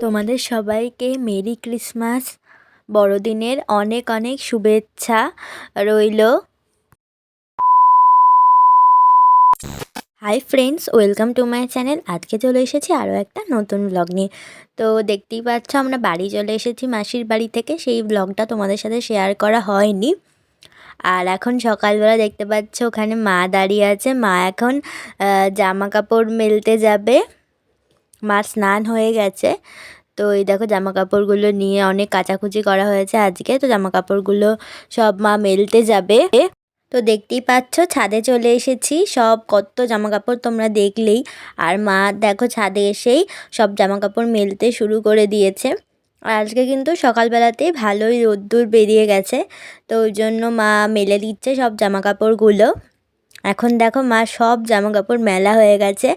তোমাদের সবাইকে merry Christmas. বড়দিনের অনেক অনেক শুভেচ্ছা রইল। Hi friends welcome to my channel আজকে চলে এসেছি আরও একটা নতুন ব্লগ নিয়ে। তো দেখতেই পাচ্ছ, আমরা বাড়ি চলে এসেছি মাসির বাড়ি থেকে। সেই ব্লগটা তোমাদের সাথে শেয়ার করা হয়নি। আর এখন সকালবেলা দেখতে পাচ্ছ ওখানে মা দাঁড়িয়ে আছে। মা এখন জামা কাপড় মেলতে যাবে। মার স্নান হয়ে গেছে। তো এই দেখো জামা কাপড়গুলো নিয়ে অনেক কাচাকুচি করা হয়েছে আজকে। তো জামা কাপড়গুলো সব মা মেলতে যাবে। তো দেখতেই পাচ্ছ, ছাদে চলে এসেছি। সব কত জামা কাপড় তোমরা দেখলেই। আর মা দেখো ছাদে এসেই সব জামা কাপড় মেলতে শুরু করে দিয়েছে। আর আজকে কিন্তু সকালবেলাতেই ভালোই রোদ্দুর বেরিয়ে গেছে, তো ওই জন্য মা মেলে দিচ্ছে সব জামা কাপড়গুলো এখন দেখো মা সব জামা কাপড় মেলা হয়ে গেছে,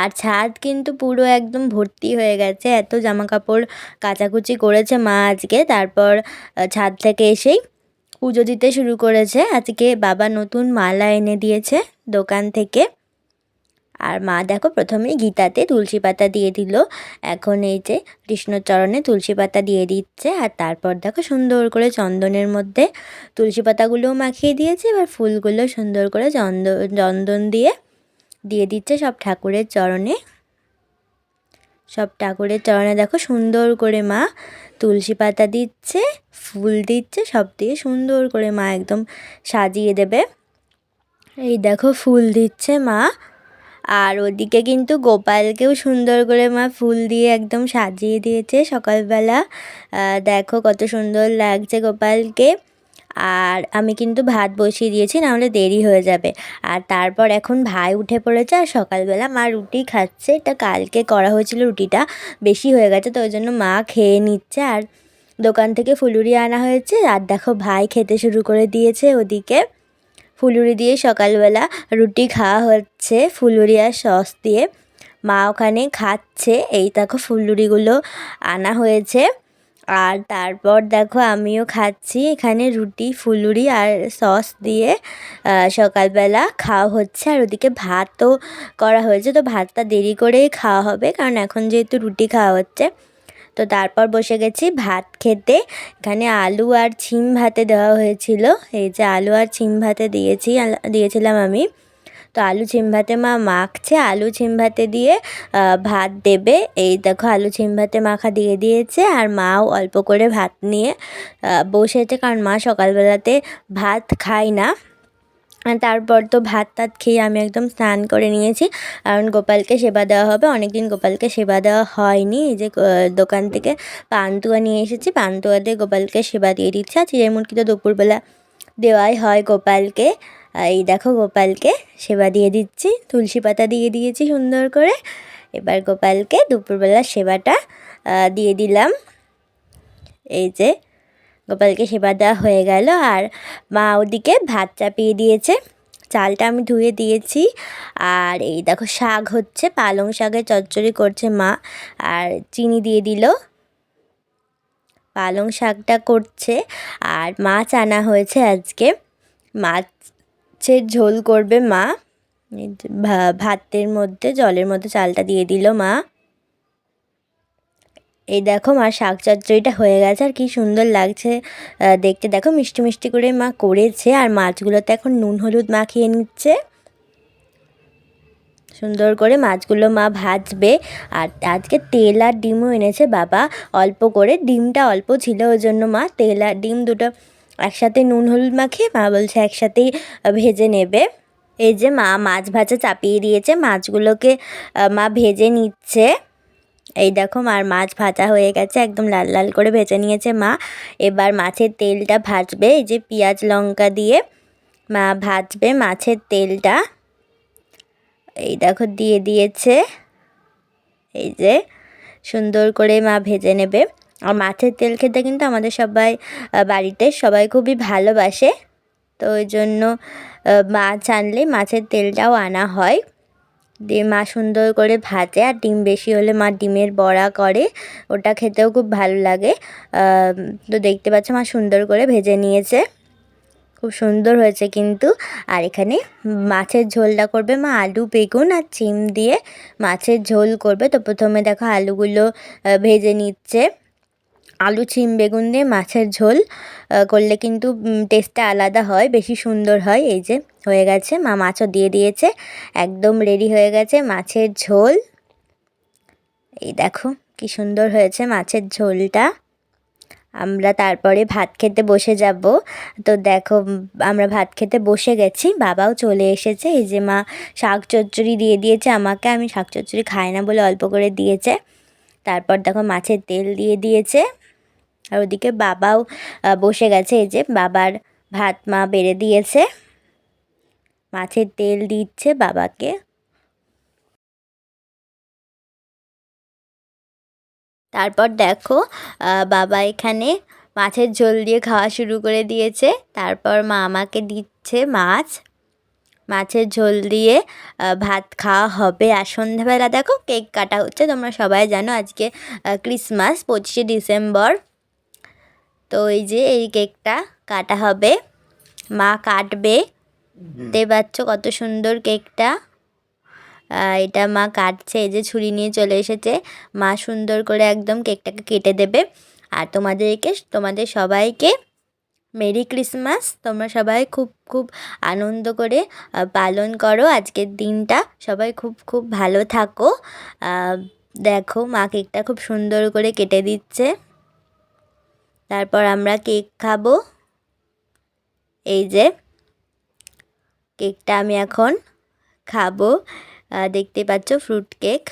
আর ছাদ কিন্তু পুরো একদম ভর্তি হয়ে গেছে। এত জামা কাপড় কাচাকুচি করেছে মা আজকে, তারপর ছাদ থেকে এসেই পুজো দিতে শুরু করেছে। আজকে বাবা নতুন মালা এনে দিয়েছে দোকান থেকে। আর মা দেখো প্রথমে গীতাতে তুলসী পাতা দিয়ে দিল। এখন এই যে কৃষ্ণচরণে তুলসী পাতা দিয়ে দিচ্ছে আর তারপর দেখো সুন্দর করে চন্দনের মধ্যে তুলসী পাতাগুলোও মাখিয়ে দিয়েছে। এবার ফুলগুলো সুন্দর করে চন্দ, চন্দন দিয়ে দিয়ে দিচ্ছে সব ঠাকুরের চরণে। সব ঠাকুরের চরণে দেখো সুন্দর করে মা তুলসী পাতা দিচ্ছে, ফুল দিচ্ছে, সব দিয়ে সুন্দর করে মা একদম সাজিয়ে দেবে। এই দেখো ফুল দিচ্ছে মা। আর ওদিকে কিন্তু গোপালকেও সুন্দর করে মা ফুল দিয়ে একদম সাজিয়ে দিয়েছে সকালবেলা। দেখো কত সুন্দর লাগছে গোপালকে। আর আমি কিন্তু ভাত বসিয়ে দিয়েছি, নাহলে দেরি হয়ে যাবে। আর তারপর এখন ভাই উঠে পড়েছে আর সকালবেলা মা রুটি খাচ্ছে। এটা কালকে করা হয়েছিল রুটিটা, বেশি হয়ে গেছে তো ওই জন্য মা খেয়ে নিচ্ছে। আর দোকান থেকে ফুলুরি আনা হয়েছে। আর দেখো ভাই খেতে শুরু করে দিয়েছে ওদিকে। ফুলুরি দিয়ে সকালবেলা রুটি খাওয়া হচ্ছে, ফুলুরি আর সস দিয়ে। মা ওখানে খাচ্ছে, এই দেখো ফুলুরিগুলো আনা হয়েছে। আর তারপর দেখো আমিও খাচ্ছি, এখানে রুটি, ফুলুরি আর সস দিয়ে সকালবেলা খাওয়া হচ্ছে। আর ওদিকে ভাতও করা হয়েছে, তো ভাতটা দেরি করেই খাওয়া হবে, কারণ এখন যেহেতু রুটি খাওয়া হচ্ছে। তো তারপর বসে গেছি ভাত খেতে। এখানে আলু আর ছিম ভাতে দেওয়া হয়েছিল। এই যে আলু আর ছিম ভাতে দিয়েছি দিয়েছিলাম আমি। তো আলু ছিম ভাতে মা মাখছে। আলু ছিম ভাতে দিয়ে ভাত দেবে। এই দেখো আলু ছিম ভাতে মাখা দিয়ে দিয়েছে আর মাও অল্প করে ভাত নিয়ে বসেছে কারণ মা সকালবেলাতে ভাত খায় না। তারপর তো ভাত টাত খেয়ে আমি একদম স্নান করে নিয়েছি। কারণ গোপালকে সেবা দেওয়া হবে। অনেক দিন গোপালকে সেবা দেওয়া হয়নি। এই যে দোকান থেকে পান্তুয়া নিয়ে এসেছি। পান্তুয়া দিয়ে গোপালকে সেবা দিয়ে দিচ্ছি। আর চিড়ের মুরগি তো দুপুরবেলা দেওয়াই হয় গোপালকে। এই দেখো, গোপালকে সেবা দিয়ে দিচ্ছি। তুলসী পাতা দিয়ে দিয়েছি সুন্দর করে। এবার গোপালকে দুপুরবেলা সেবাটা দিয়ে দিলাম। এই যে গোপালকে সেবা দেওয়া হয়ে গেল আর মা ওদিকে ভাত চাপিয়ে দিয়েছে। চালটা আমি ধুয়ে দিয়েছি। আর এই দেখো শাক হচ্ছে, পালং শাকের চচ্চড়ি করছে মা। আর চিনি দিয়ে দিল। পালং শাকটা করছে। আর মাছ আনা হয়েছে আজকে। মাছের ঝোল করবে মা। ভাতের মধ্যে, জলের মধ্যে চালটা দিয়ে দিল মা। এই দেখো মা শাক চচ্চড়িটা হয়ে গেছে আর কি সুন্দর লাগছে। দেখতে দেখো মিষ্টি মিষ্টি করে মা করেছে আর মাছগুলোতে এখন নুন হলুদ মাখিয়ে নিচ্ছে। সুন্দর করে মাছগুলো মা ভাজবে আর আজকে তেল আর ডিমও এনেছে বাবা। অল্প করে ডিমটা অল্প ছিল ওই জন্য মা তেল আর ডিম দুটো একসাথে নুন হলুদ মাখিয়ে মা বলছে একসাথেই ভেজে নেবে। এই যে মা মাছ ভাজা চাপিয়ে দিয়েছে, মাছগুলোকে মা ভেজে নিচ্ছে। এই দেখো আর মাছ ভাজা হয়ে গেছে, একদম লাল লাল করে ভেজে নিয়েছে মা। এবার মাছের তেলটা ভাজবে, এই যে পেঁয়াজ লঙ্কা দিয়ে মা ভাজবে মাছের তেলটা। এই দেখো দিয়ে দিয়েছে, এই যে সুন্দর করে মা ভেজে নেবে। আর মাছের তেল খেতে কিন্তু আমাদের সবাই বাড়িতে সবাই খুবই ভালোবাসে। তো ওই জন্য মাছ আনলে মাছের তেলটাও আনা হয়। দিয়ে মা সুন্দর করে ভাজে, আর ডিম বেশি হলে মা ডিমের বড়া করে, ওটা খেতেও খুব ভালো লাগে। তো দেখতে পাচ্ছ মা সুন্দর করে ভেজে নিয়েছে। খুব সুন্দর হয়েছে কিন্তু। আর এখানে মাছের ঝোলটা করবে মা আলু, বেগুন আর চিম দিয়ে মাছের ঝোল করবে। তো প্রথমে দেখো আলুগুলো ভেজে নিচ্ছে। আলু, চিম বেগুন দিয়ে মাছের ঝোল করলে কিন্তু টেস্টটা আলাদা হয়, বেশি সুন্দর হয়। এই যে, হয়ে গেছে। মা মাছও দিয়ে দিয়েছে। একদম রেডি হয়ে গেছে মাছের ঝোল। এই দেখো, কি সুন্দর হয়েছে মাছের ঝোলটা। আমরা তারপরে ভাত খেতে বসে যাব। তো দেখো, আমরা ভাত খেতে বসে গেছি। বাবাও চলে এসেছে। এই যে মা শাক চচ্চড়ি দিয়ে দিয়েছে আমাকে। আমি শাক চচ্চড়ি খাই না বলে অল্প করে দিয়েছে। তারপর দেখো মাছের তেল দিয়ে দিয়েছে। আর ওদিকে বাবাও বসে গেছে। এই যে বাবার ভাত মা বেড়ে দিয়েছে। মাছের তেল দিচ্ছে বাবাকে। তারপর দেখো বাবা এখানে মাছের ঝোল দিয়ে খাওয়া শুরু করে দিয়েছে। তারপর মা আমাকে দিচ্ছে মাছ। মাছের ঝোল দিয়ে ভাত খাওয়া হবে। আর সন্ধ্যাবেলা দেখো কেক কাটা হচ্ছে। তোমরা সবাই জানো আজকে ক্রিসমাস, পঁচিশে ডিসেম্বর। তো এই যে এই কেকটা কাটা হবে। মা কাটবে। দেখতে পাচ্ছ কত সুন্দর কেকটা। এটা মা কাটছে, এই যে ছুরি নিয়ে চলে এসেছে। মা সুন্দর করে একদম কেকটাকে কেটে দেবে। আর তোমাদেরকে, তোমাদের সবাইকে মেরি ক্রিসমাস। তোমরা সবাই খুব খুব আনন্দ করে পালন করো আজকের দিনটা। সবাই খুব খুব ভালো থাকো। দেখো মা কেকটা খুব সুন্দর করে কেটে দিচ্ছে। তারপর আমরা কেক খাব। এই যে কেকটা আমি এখন খাব। দেখতে পাচ্ছ ফ্রুট কেক।